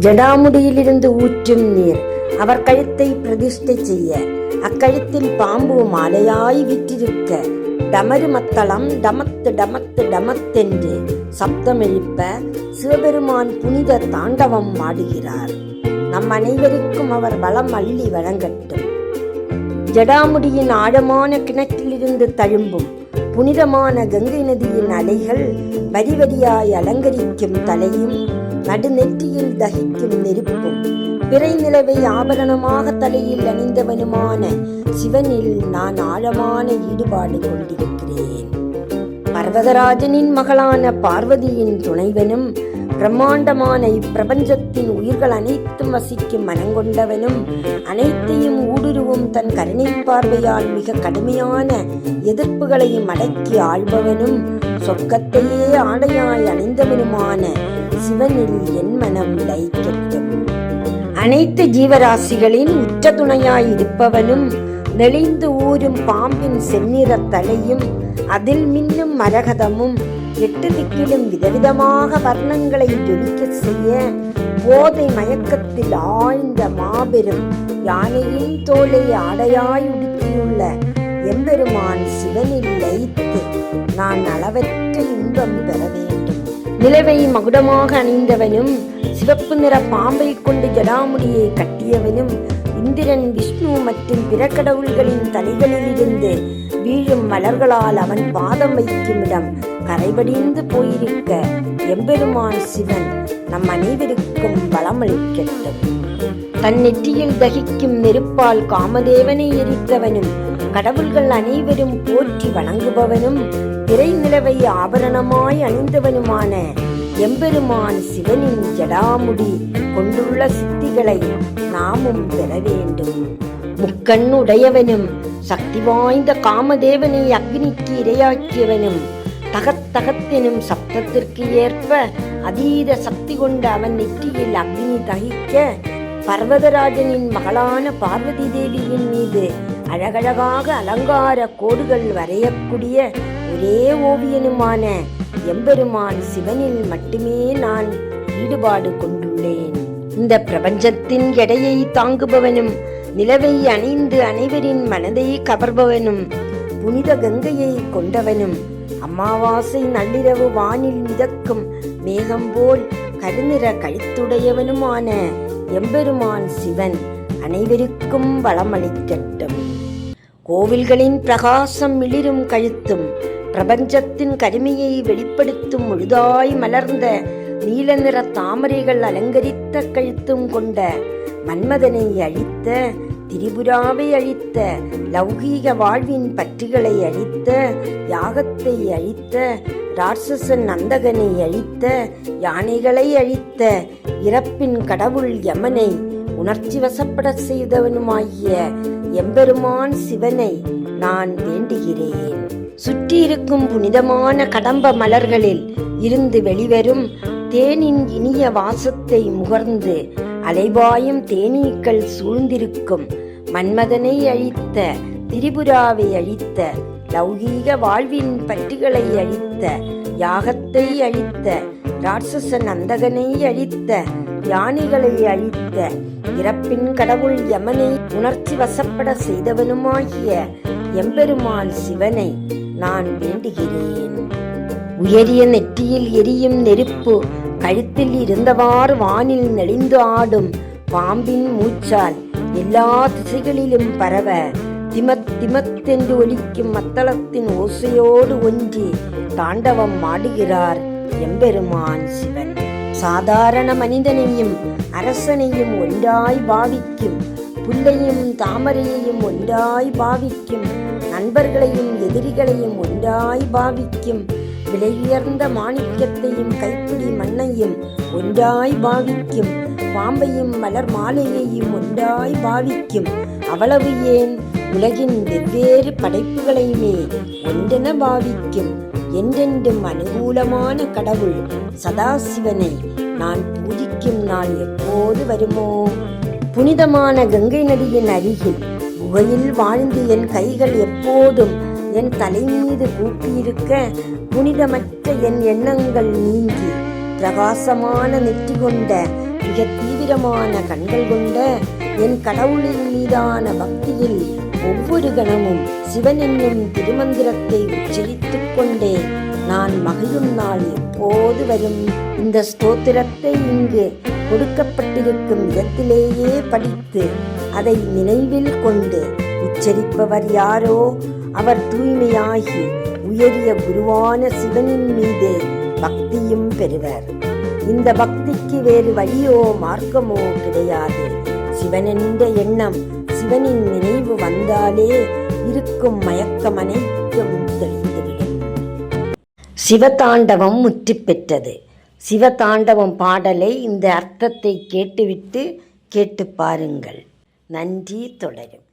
ஜடாமுடியிலிருந்து ஊற்றும் நீர். அவர் கழுத்தை பிரதிஷ்டை செய்ய அக்கழுத்தில் பாம்பு மாலையாய் விற்றிருக்க டமரு மத்தளம் டமத்து டமத்து டமத்தென்று சப்தம் எழுப்ப சிவபெருமான் புனித தாண்டவம் ஆடுகிறார் நம் அனைவருக்கும் அவர் வளம் அள்ளி வழங்கட்டும். ஜடாமுடியின் ஆழமான கிணற்றிலிருந்து தழும்பும் புனிதமான கங்கை நதியின் அலைகள் வரி வரியாய் அலங்கரிக்கும் தலையும் நடுநெற்றியில் தகிக்கும் நெருப்பும் பிறை நிலவை ஆபரணமாக தலையில் அணிந்தவனுமான சிவனில் நான் ஆழமான ஈடுபாடு கொண்டிருக்கிறேன். பர்வதராஜனின் மகளான பார்வதியின் துணைவனும் பிரம்மாண்டமான இப்பிரபஞ்சத்தின் உயிர்கள் அனைத்தும் வசிக்கும் மனங்கொண்டவனும் அனைத்தையும் ஊடுருவும் தன் கருணை பார்வையால் மிக கடுமையான எதிர்ப்புகளையும் அடக்கி ஆள்பவனும் சொர்க்கத்தையே ஆடையாய் அணிந்தவனுமான சிவனில் என் மனம் லயிக்கட்டும் அனைத்து ஜீவராசிகளின் உற்ற துணையாய் இருப்பவனும் நெளிந்து ஊரும் பாம்பின் செந்நிற தலையும் அதில் மின்னும் மரகதமும் எட்டு திக்கிலும் விதவிதமாக வர்ணங்களை ஜொலிக்க செய்ய போதை மயக்கத்தில் ஆழ்ந்த மாபெரும் யானையின் தோலை ஆடையாய் உடுத்தியுள்ள எம்பெருமான் சிவனில் லயித்து நான் அளவற்ற இன்பம் பெற வேண்டும். நிலவை மகுடமாக அணிந்தவனும் சிவப்பு நிற பாம்பை கொண்டு ஜடாமுடியை கட்டியவனும் இந்திரன் விஷ்ணு மற்றும் பிற கடவுள்களின் தலைகளிலிருந்து வீழும் மலர்களால் அவன் பாதம் வைக்கும் இடம். கரைபடிந்து போயிருக்க எம்பெருமான் சிவன் நம் அனைவருக்கும் பலமளிக்கட்டும். தன் நெற்றியில் தகிக்கும் நெருப்பால் காமதேவனை எரித்தவனும் கடவுள்கள் அனைவரும் போற்றி வணங்குபவனும் திரை நிலவை ஆபரணமாய் அணிந்தவனுமான எம்பெருமான் சிவனின் ஜடாமுடி கொண்டுள்ள சித்திகளை நாமும் பெற வேண்டும். முக்கண் உடையவனும் சக்தி வாய்ந்த காமதேவனை அக்னிக்கு இரையாக்கியவனும் தகத்தகத்தெனும் சப்தத்திற்கு ஏற்ப அதீத சக்தி கொண்ட அவன் நெற்றியில் அக்னி தகிக்க பர்வதராஜனின் மகளான பார்வதி தேவியின் மீது அழகழகாக அலங்கார கோடுகள் வரையக்கூடிய ஒரே ஓவியனுமான எம்பெருமான் சிவனில் மட்டுமே நான் ஈடுபாடு கொண்டுள்ளேன். இந்த பிரபஞ்சத்தின் எடையை தாங்குபவனும் நிலவை அணிந்து அனைவரின் மனதை கவர்பவனும் புனித கங்கையை கொண்டவனும் அமாவாசை நள்ளிரவு வானில் மிதக்கும் மேகம் போல் கருநிற கழுத்துடையவனுமான எம்பெருமான் சிவன் அனைவருக்கும் வளமளிக்கட்டும். கோவில்களின் பிரகாசம் மிளிரும் கழுத்தும் பிரபஞ்சத்தின் கருமையை வெளிப்படுத்தும் முழுதாய் மலர்ந்த நீல நிற தாமரைகள் அலங்கரித்த கழுத்தும் கொண்ட மன்மதனை அழித்த திரிபுராவை அழித்த லௌகீக வாழ்வின் பற்றுகளை அழித்த யாகத்தை அழித்த ராட்சசன் நந்தகனை அழித்த யானைகளை அழித்த இறப்பின் கடவுள் யமனை உணர்ச்சி வசப்பட செய்தவனுமாகிய எம்பெருமான் சிவனை நான் வேண்டுகிறேன். சுற்றியிருக்கும் புனிதமான கடம்ப மலர்களில் இருந்து வெளிவரும் தேனின் இனிய வாசத்தை முகர்ந்து அலைபாயும் தேனீக்கள் சூழ்ந்திருக்கும். மன்மதனை அழித்த திரிபுராவை அழித்த லௌகீக வாழ்வின் பற்றுகளை அழித்த யாகத்தை அழித்த ராட்சச நந்தகனை அழித்த யானைகளை அழித்த இறப்பின் கடவுள் யமனை உணர்ச்சி வசப்பட செய்தவனுமாகிய எம்பெருமான் சிவனை நான் வேண்டுகிறேன். உயரிய நெற்றியில் எரியும் நெருப்பு கழுத்தில் இருந்தவாறு வானில் நெளிந்து ஆடும் பாம்பின் மூச்சால் எல்லா திசைகளிலும் பரவ திமத் திமத்தென்று ஒலிக்கும் மத்தளத்தின் ஓசையோடு ஒன்றி தாண்டவம் ஆடுகிறார் எம்பெருமான் சிவன். சாதாரண மனிதனையும் அரசனையும் ஒன்றாய் பாவிக்கும் புல்லையும் தாமரையையும் ஒன்றாய் பாவிக்கும் நண்பர்களையும் எதிரிகளையும் ஒன்றாய் பாவிக்கும் விலையுயர்ந்த மாணிக்கத்தையும் கைப்பிடி மண்ணையும் ஒன்றாய் பாவிக்கும் பாம்பையும் மலர் மாலையையும் ஒன்றாய் பாவிக்கும். அவ்வளவு ஏன்? உலகின் வெவ்வேறு படைப்புகளையுமே ஒன்றென பாவிக்கும். என்றென்றும் அனுகூலமான கடவுள் சதாசிவனை நான் பூஜிக்கும் நாள் எப்போது வருமோ? புனிதமான கங்கை நதியின் அருகில் குகையில் வாழ்ந்து என் கைகள் எப்போதும் என் தலை மீது கூட்டியிருக்க புனிதமற்ற என் எண்ணங்கள் நீங்கி பிரகாசமான நெற்றி கொண்ட மிக தீவிரமான கண்கள் கொண்ட என் கடவுளின் மீதான பக்தியில் ஒவ்வொரு கணமும் சிவன் என்னும் திருமந்திரத்தை உச்சரித்துக் கொண்டே நான் மகிழும் நாள் எப்போது வரும்? இந்த ஸ்தோத்திரத்தை இங்கு கொடுக்கப்பட்டிருக்கும் இடத்திலேயே படித்து அதை நினைவில் கொண்டு உச்சரிப்பவர் யாரோ? அவர் தூய்மையாகி உயரிய குருவான சிவனின் மீது பக்தியும் பெறுவர். இந்த பக்திக்கு வேறு வழியோ மார்க்கமோ கிடையாது. சிவனென்ற எண்ணம் சிவனின் நினைவு வந்தாலே இருக்கும் மயக்கம் அனைத்தும் தெளிந்துவிடும் சிவதாண்டவம் முற்றி பெற்றது. சிவதாண்டவம் பாடலை இந்த அர்த்தத்தை கேட்டுவிட்டு கேட்டு பாருங்கள். நன்றி தொடரும்.